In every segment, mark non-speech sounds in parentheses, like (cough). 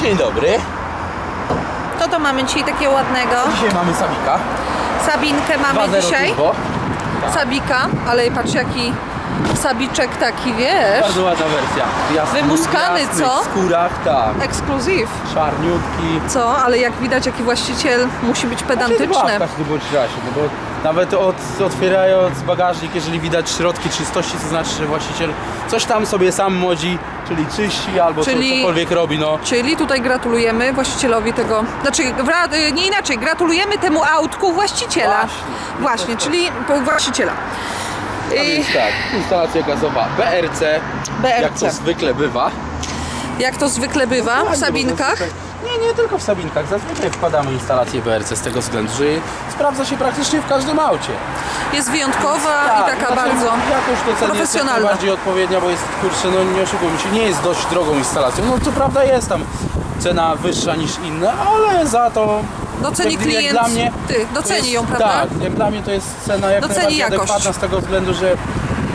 Dzień dobry. To to mamy dzisiaj takiego ładnego. Dzisiaj mamy Sabika. Sabinkę mamy 2.0 dzisiaj. turbo. Sabika, ale patrz jaki sabiczek taki, wiesz. Bardzo ładna wersja. Jasny, Wymuskany, jasny, co? W skórach, tak. Ekskluzyw. Czarniutki. Co? Ale jak widać, jaki właściciel musi być pedantyczny. w każdym bądź razie, no bo nawet od, otwierając bagażnik, jeżeli widać środki czystości, to znaczy, że właściciel coś tam sobie sam modzi, czyli czyści albo Czyli- co, cokolwiek robi, no. Czyli tutaj gratulujemy właścicielowi tego, znaczy nie inaczej, gratulujemy temu autku właściciela. Właśnie. Właśnie, czyli po- właściciela. A I więc tak, instalacja gazowa BRC, BRC. jak to zwykle bywa. jak to zwykle bywa w Ładnie, bo Sabinkach. Nie, nie tylko w Sabinkach. Zazwyczaj wkładamy instalację BRC z tego względu, że sprawdza się praktycznie w każdym aucie. Jest wyjątkowa i taka znaczy, bardzo Jakość do ceny jest profesjonalna. najbardziej odpowiednia, bo jest, kurczę, no nie oszukujmy się, nie jest dość drogą instalacją. No co prawda jest tam cena wyższa niż inne, ale za to... Doceni jak- jak klient, dla mnie, ty, to doceni jest, ją, prawda? Tak, jak dla mnie to jest cena jak Doceni najbardziej jakość. adekwatna z tego względu, że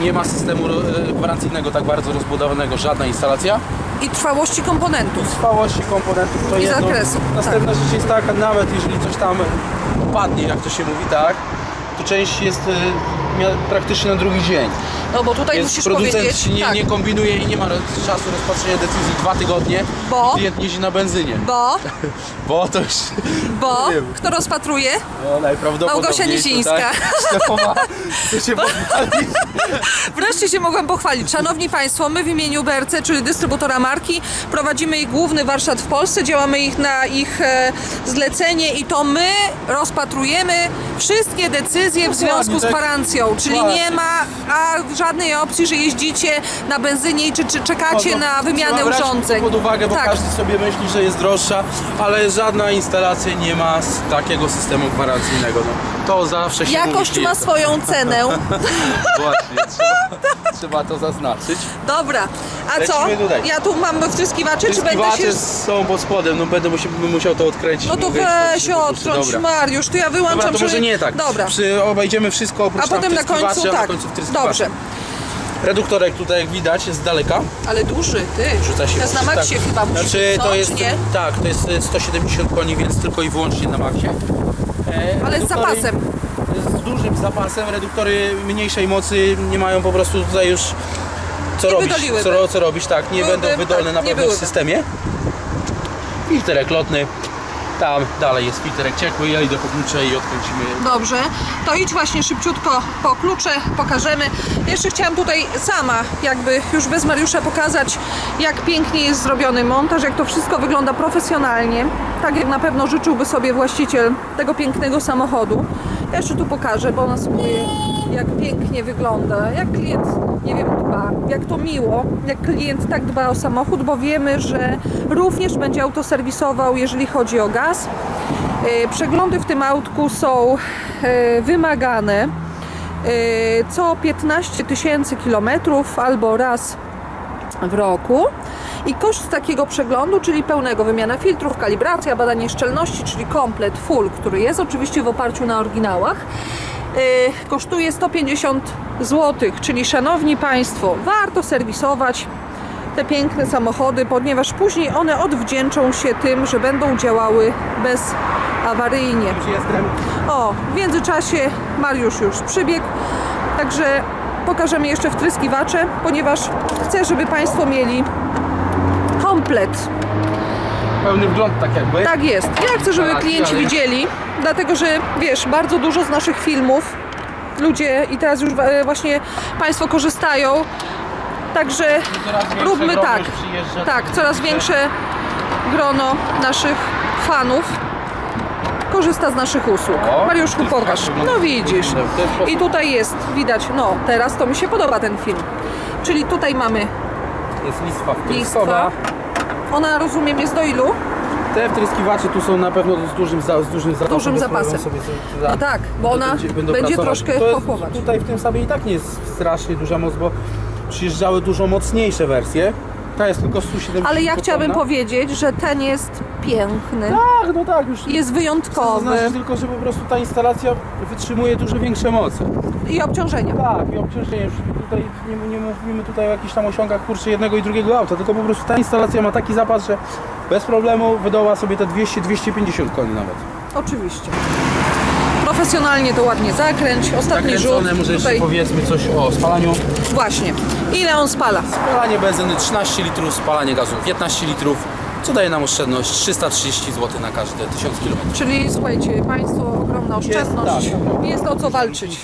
nie ma systemu e, gwarancyjnego tak bardzo rozbudowanego, żadna instalacja. I trwałości komponentów. trwałości komponentów to I jedno. zakresu, Następna rzecz jest taka, nawet jeżeli coś tam upadnie, jak to się mówi, tak, to część jest mia- praktycznie na drugi dzień. No bo tutaj Więc musisz producent powiedzieć, nie, tak, nie kombinuje i nie ma czasu rozpatrzenia decyzji dwa tygodnie. Bo? Klient jeździ na benzynie. bo, (laughs) Bo to już bo, (laughs) kto rozpatruje? no, najprawdopodobniej Małgosia Nizińska. (laughs) chce się pochwalić. Wreszcie się mogłam pochwalić. Szanowni Państwo, my w imieniu BRC, czyli dystrybutora marki, prowadzimy ich główny warsztat w Polsce, działamy ich na ich e, zlecenie i to my rozpatrujemy wszystkie decyzje w związku z gwarancją, czyli nie ma a, żadnej opcji, że jeździcie na benzynie czy, czy czekacie No, na wymianę trzeba brać urządzeń. To pod uwagę, bo tak. każdy sobie myśli, że jest droższa, ale żadna instalacja nie ma s- takiego systemu gwarancyjnego. No, to zawsze się Jakość mówi, ma swoją cenę. (laughs) Właśnie, trzeba, trzeba to zaznaczyć. Dobra, a co? Lecimy tutaj. Ja tu mam wtryskiwacze, czy będę się... Są pod spodem, no będę musiał, bym musiał to odkręcić. No to mówię, weź odtrąć, Dobra. Mariusz, to ja wyłączam... Dobra, to może nie tak. Dobra. Przy, obejdziemy wszystko oprócz A tam potem na końcu a tak. na końcu wtryskiwacze. Dobrze. Reduktorek tutaj jak widać jest z daleka. Ale duży, ty. Rzuca się To jest na maksie tak. chyba musi Znaczy być, to jest, nie? tak, to jest e, 170 koni, więc tylko i wyłącznie na maksie. E, Ale z zapasem. Z dużym zapasem. Reduktory mniejszej mocy nie mają po prostu tutaj już co Nie robić. wydoliłyby. Co, co robić, tak, nie będą wydolne tak, na pewno w systemie. Filterek lotny. Tam dalej jest filterek ciekły, ja idę po klucze i odkręcimy Dobrze, to idź właśnie szybciutko po klucze, pokażemy. Jeszcze chciałam tutaj sama jakby już bez Mariusza pokazać, jak pięknie jest zrobiony montaż, jak to wszystko wygląda profesjonalnie. Tak jak na pewno życzyłby sobie właściciel tego pięknego samochodu. Jeszcze tu pokażę, bo ona sobie jak pięknie wygląda, jak klient, nie wiem, dba, jak to miło, jak klient tak dba o samochód, bo wiemy, że również będzie auto serwisował, jeżeli chodzi o gaz. E, Przeglądy w tym autku są e, wymagane e, co 15 tysięcy kilometrów albo raz w roku. I koszt takiego przeglądu, czyli pełnego wymiana filtrów, kalibracja, badanie szczelności, czyli komplet full, który jest oczywiście w oparciu na oryginałach, e, kosztuje 150 zł. Czyli szanowni Państwo, warto serwisować te piękne samochody, ponieważ później one odwdzięczą się tym, że będą działały bezawaryjnie. Już jestem. O, w międzyczasie Mariusz już przybiegł, także pokażemy jeszcze wtryskiwacze, ponieważ chcę, żeby Państwo mieli komplet. Pełny wgląd tak jakby. Tak jest. Ja chcę, żeby klienci widzieli, dlatego że wiesz, bardzo dużo z naszych filmów ludzie i teraz już e, właśnie Państwo korzystają. Także róbmy tak. Tak, coraz większe grono naszych fanów korzysta z naszych usług. O, Mariuszku, pokaż. No widzisz. I tutaj jest, widać, no teraz to mi się podoba ten film. Czyli tutaj mamy Jest listwa listwa. wtryskowa. Ona, rozumiem, jest do ilu? Te wtryskiwacze tu są na pewno z dużym, za, z dużym zapasem. dużym zapasem. Sobie, za- No tak, bo ona będzie pracować. troszkę to jest, pochłować. Tutaj w tym sobie i tak nie jest strasznie duża moc, bo przyjeżdżały dużo mocniejsze wersje. Ta jest tylko 170 Ale ja chciałabym powiedzieć, że ten jest piękny. Tak, no tak, już Jest Chcę wyjątkowy zaznaczyć tylko, że po prostu ta instalacja wytrzymuje dużo większe moce. i obciążenia. Tak, i obciążenie. już Tutaj nie, nie mówimy tutaj o jakichś tam osiągach kurczę jednego i drugiego auta, tylko po prostu ta instalacja ma taki zapas, że bez problemu wydoła sobie te 200-250 koni nawet. Oczywiście. Profesjonalnie to ładnie zakręć. Ostatni rzut. Zakręcone, może jeszcze Tutaj powiedzmy coś o spalaniu. właśnie. Ile on spala? Spalanie benzyny 13 litrów, spalanie gazu 15 litrów, co daje nam oszczędność 330 zł na każde 1000 km. Czyli słuchajcie, Państwo, ogromna oszczędność. tak. Jest o co walczyć.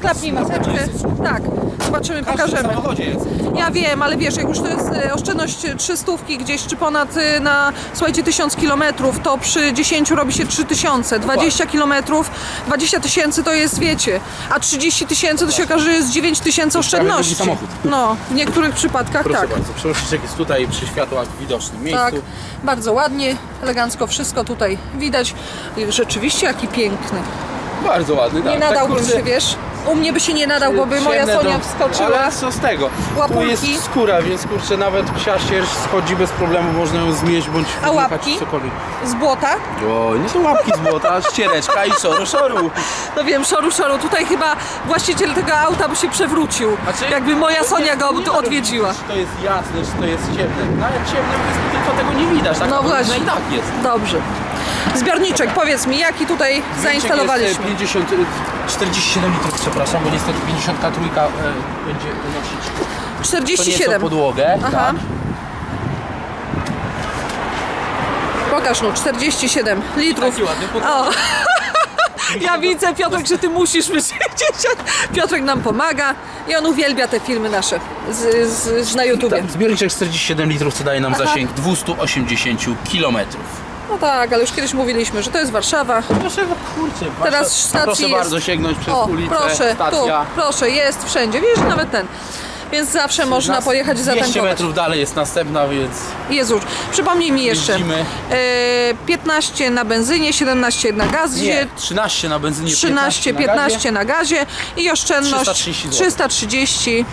Klapnij maseczkę. Tak, zobaczymy, W pokażemy. samochodzie jest. Ja wiem, ale wiesz, jak już to jest e, oszczędność 300 gdzieś, czy ponad e, na, słuchajcie, 1000 kilometrów, to przy 10 robi się 3000, 20 kilometrów, 20 tysięcy to jest, wiecie, a 30 tysięcy to się okaże, że jest 9 tysięcy oszczędności. No, w niektórych przypadkach Proszę tak. bardzo, przełączniczek jest tutaj przy światłach w widocznym miejscu. Tak, bardzo ładnie, elegancko wszystko tutaj widać. Rzeczywiście jaki piękny. Bardzo ładny, tak. Nie tak, nadałbym kurczę, się, wiesz? U mnie by się nie nadał, bo by moja ciemne Sonia do- wskoczyła. Ale co z tego? Tu jest skóra, więc kurczę, nawet psia sierść schodzi bez problemu, można ją zmieść bądź A wyjechać łapki? cokolwiek. Z błota? O, nie to łapki z błota, ściereczka i szoru, szoru. No wiem, szoru, szoru. Tutaj chyba właściciel tego auta by się przewrócił. Znaczy, jakby moja Sonia go ma odwiedziła. Czy to jest jasne, czy to jest ciemne. Nawet ciemne jest, tylko tego nie widać. Tak No właśnie. I tak jest. Dobrze. Zbiorniczek, powiedz mi, jaki tutaj zainstalowaliśmy? Jest 50, 47 litrów, przepraszam, bo niestety 53 e, będzie wynosić to nieco 47. podłogę. Aha. Tak. Pokaż no, 47 litrów. Taki ładny. O. (laughs) Ja widzę, Piotrek, że ty musisz być Piotrek nam pomaga i on uwielbia te filmy nasze z, z, z na YouTubie. Tak, zbiorniczek 47 litrów, co daje nam Aha. zasięg 280 km. No tak, ale już kiedyś mówiliśmy, że to jest Warszawa. Proszę, kurczę, Teraz wasza- stacji proszę jest- bardzo sięgnąć przez O, ulicę, proszę, tu, stacja. proszę, jest wszędzie. Wiesz, nawet ten. Więc zawsze można Nas- pojechać i 200 zatankować. metrów dalej jest następna, więc Jezu, przypomnij mi jeszcze. Jeździmy. E, 15 na benzynie, 17 na gazie, nie, 13 na benzynie, 13, 15 na gazie. 15 na gazie i oszczędność 330 zł. 330.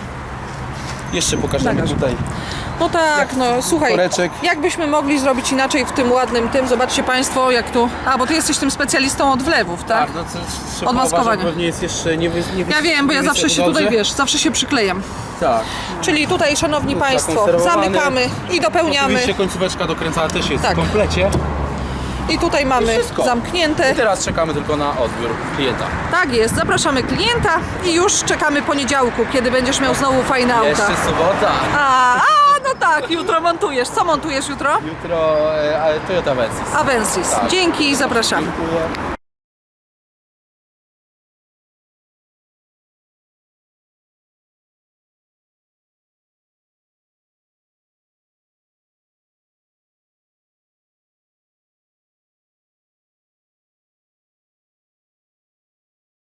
Jeszcze pokażemy Nagaż. tutaj. No tak, no słuchaj, koreczek. jakbyśmy mogli zrobić inaczej w tym ładnym tym, zobaczcie Państwo jak tu, a bo Ty jesteś tym specjalistą od wlewów, tak? no trzeba maskowania. uważać, Pewnie jest jeszcze nie, wy, nie wy- Ja wiem, bo ja nie zawsze się wysoko tutaj, dobrze. wiesz, zawsze się przyklejam. Tak. Czyli tutaj, Szanowni Państwo, zakonserwowany. zamykamy i dopełniamy. Oczywiście końcóweczka dokręcana też jest Tak. w komplecie. I tutaj mamy wszystko. zamknięte. I teraz czekamy tylko na odbiór klienta. Tak jest, zapraszamy klienta i już czekamy poniedziałku, kiedy będziesz miał znowu fajne auta. Jeszcze sobota. A, a, no tak, jutro montujesz. Co montujesz jutro? Jutro e, Toyota Versys. Avensis. Tak. Dzięki i zapraszamy. Dziękuję.